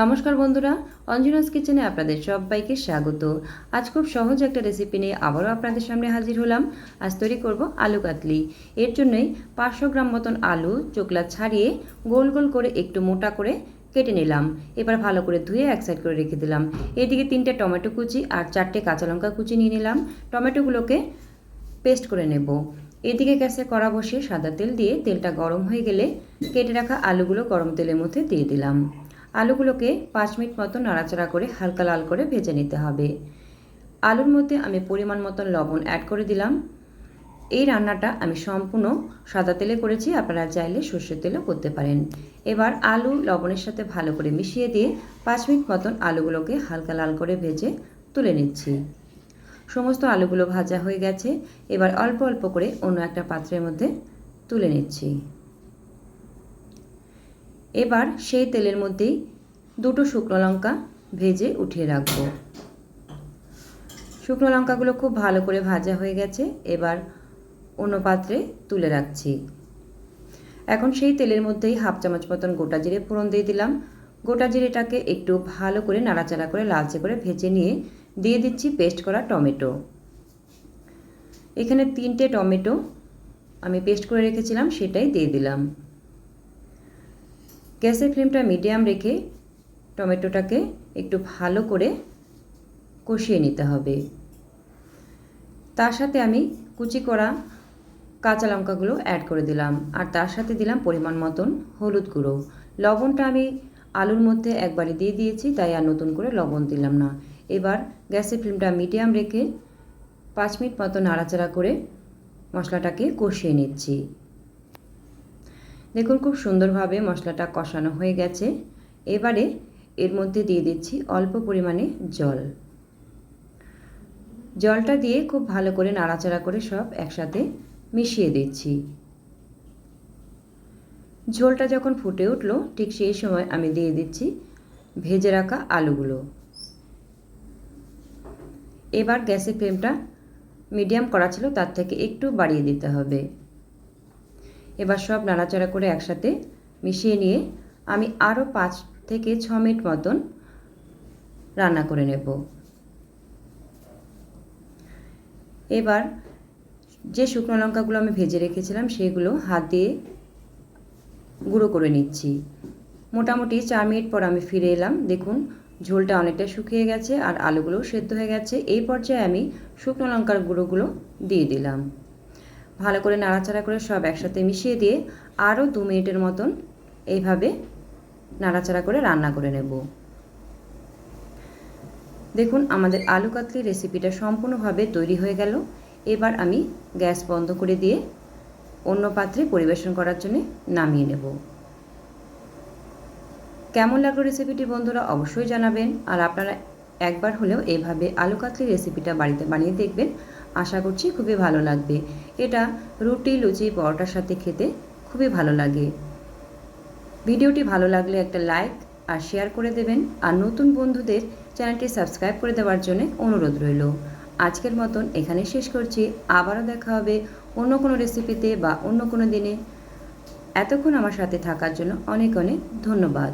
নমস্কার বন্ধুরা, অঞ্জনাস কিচেনে আপনাদের সবাইকে স্বাগত। আজ খুব সহজ একটা রেসিপি নিয়ে আবারও আপনাদের সামনে হাজির হলাম। আজ তৈরি করব আলু কাতলি। এর জন্যই পাঁচশো গ্রাম মতন আলু চোকলা ছাড়িয়ে গোল গোল করে একটু মোটা করে কেটে নিলাম। এবার ভালো করে ধুয়ে এক সাইড করে রেখে দিলাম। এদিকে তিনটে টমেটো কুচি আর চারটে কাঁচা লঙ্কা কুচি নিয়ে নিলাম। টমেটোগুলোকে পেস্ট করে নেব। এদিকে গ্যাসে কড়া বসিয়ে সাদা তেল দিয়ে তেলটা গরম হয়ে গেলে কেটে রাখা আলুগুলো গরম তেলের মধ্যে দিয়ে দিলাম। আলুগুলোকে পাঁচ মিনিট মতো নাড়াচাড়া করে হালকা লাল করে ভেজে নিতে হবে। আলুর মধ্যে আমি পরিমাণ মতন লবণ অ্যাড করে দিলাম। এই রান্নাটা আমি সম্পূর্ণ সাদা তেলে করেছি, আপনারা চাইলে সর্ষের তেলও করতে পারেন। এবার আলু লবণের সাথে ভালো করে মিশিয়ে দিয়ে পাঁচ মিনিট মতন আলুগুলোকে হালকা লাল করে ভেজে তুলে নিচ্ছি। সমস্ত আলুগুলো ভাজা হয়ে গেছে। এবার অল্প অল্প করে অন্য একটা পাত্রের মধ্যে তুলে নিচ্ছি। এবার সেই তেলের মধ্যেই দুটো শুকনো লঙ্কা ভেজে উঠিয়ে রাখব। শুকনো লঙ্কাগুলো খুব ভালো করে ভাজা হয়ে গেছে, এবার অন্য পাত্রে তুলে রাখছি। এখন সেই তেলের মধ্যেই হাফ চামচ মতন গোটা জিরে ফোড়ন দিয়ে দিলাম। গোটা জিরেটাকে একটু ভালো করে নাড়াচাড়া করে লালচে করে ভেজে নিয়ে দিয়ে দিচ্ছি পেস্ট করা টমেটো। এখানে তিনটে টমেটো আমি পেস্ট করে রেখেছিলাম, সেটাই দিয়ে দিলাম। গ্যাসের ফ্লেমটা মিডিয়াম রেখে টমেটোটাকে একটু ভালো করে কষিয়ে নিতে হবে। তার সাথে আমি কুচি করা কাঁচা লঙ্কাগুলো অ্যাড করে দিলাম। আর তার সাথে দিলাম পরিমাণ মতন হলুদ গুঁড়ো। লবণটা আমি আলুর মধ্যে একবারে দিয়ে দিয়েছি, তাই আর নতুন করে লবণ দিলাম না। এবার গ্যাসের ফ্লেমটা মিডিয়াম রেখে পাঁচ মিনিট মতো নাড়াচাড়া করে মশলাটাকে কষিয়ে নিচ্ছি। দেখুন খুব সুন্দরভাবে মশলাটা কষানো হয়ে গেছে। এবারে এর মধ্যে দিয়ে দিচ্ছি অল্প পরিমাণে জল। জলটা দিয়ে খুব ভালো করে নাড়াচাড়া করে সব একসাথে মিশিয়ে দিচ্ছি। ঝোলটা যখন ফুটে উঠল, ঠিক সেই সময় আমি দিয়ে দিচ্ছি ভেজে রাখা আলুগুলো। এবার গ্যাসের ফ্লেমটা মিডিয়াম করা ছিল, তার থেকে একটু বাড়িয়ে দিতে হবে। এবার সব নাড়াচাড়া করে একসাথে মিশিয়ে নিয়ে আমি আরও পাঁচ থেকে ছ মিনিট মতন রান্না করে নেব। এবার যে শুকনো লঙ্কাগুলো আমি ভেজে রেখেছিলাম, সেগুলো হাত দিয়ে গুঁড়ো করে নিচ্ছি। মোটামুটি চার মিনিট পর আমি ফিরে এলাম। দেখুন, ঝোলটা অনেকটা শুকিয়ে গেছে আর আলুগুলো সেদ্ধ হয়ে গেছে। এই পর্যায়ে আমি শুকনো লঙ্কার গুঁড়োগুলো দিয়ে দিলাম। ভালো করে নাড়াচাড়া করে সব একসাথে মিশিয়ে দিয়ে আরও দু মিনিটের মতন এইভাবে নাড়াচাড়া করে রান্না করে নেব। দেখুন, আমাদের আলু কাতলি রেসিপিটা সম্পূর্ণভাবে তৈরি হয়ে গেল। এবার আমি গ্যাস বন্ধ করে দিয়ে অন্য পাত্রে পরিবেশন করার জন্য নামিয়ে নেব। কেমন লাগল রেসিপিটি বন্ধুরা অবশ্যই জানাবেন। আর আপনারা একবার হলেও এইভাবে আলু কাতলি রেসিপিটা বাড়িতে বানিয়ে দেখবেন। আশা করছি খুবই ভালো লাগবে। এটা রুটি, লুচি, পরোটার সাথে খেতে খুবই ভালো লাগে। ভিডিওটি ভালো লাগলে একটা লাইক আর শেয়ার করে দেবেন আর নতুন বন্ধুদের চ্যানেলটি সাবস্ক্রাইব করে দেওয়ার জন্য অনুরোধ রইল। আজকের মতন এখানে শেষ করছি। আবারও দেখা হবে অন্য কোনো রেসিপিতে বা অন্য কোনো দিনে। এতক্ষণ আমার সাথে থাকার জন্য অনেক অনেক ধন্যবাদ।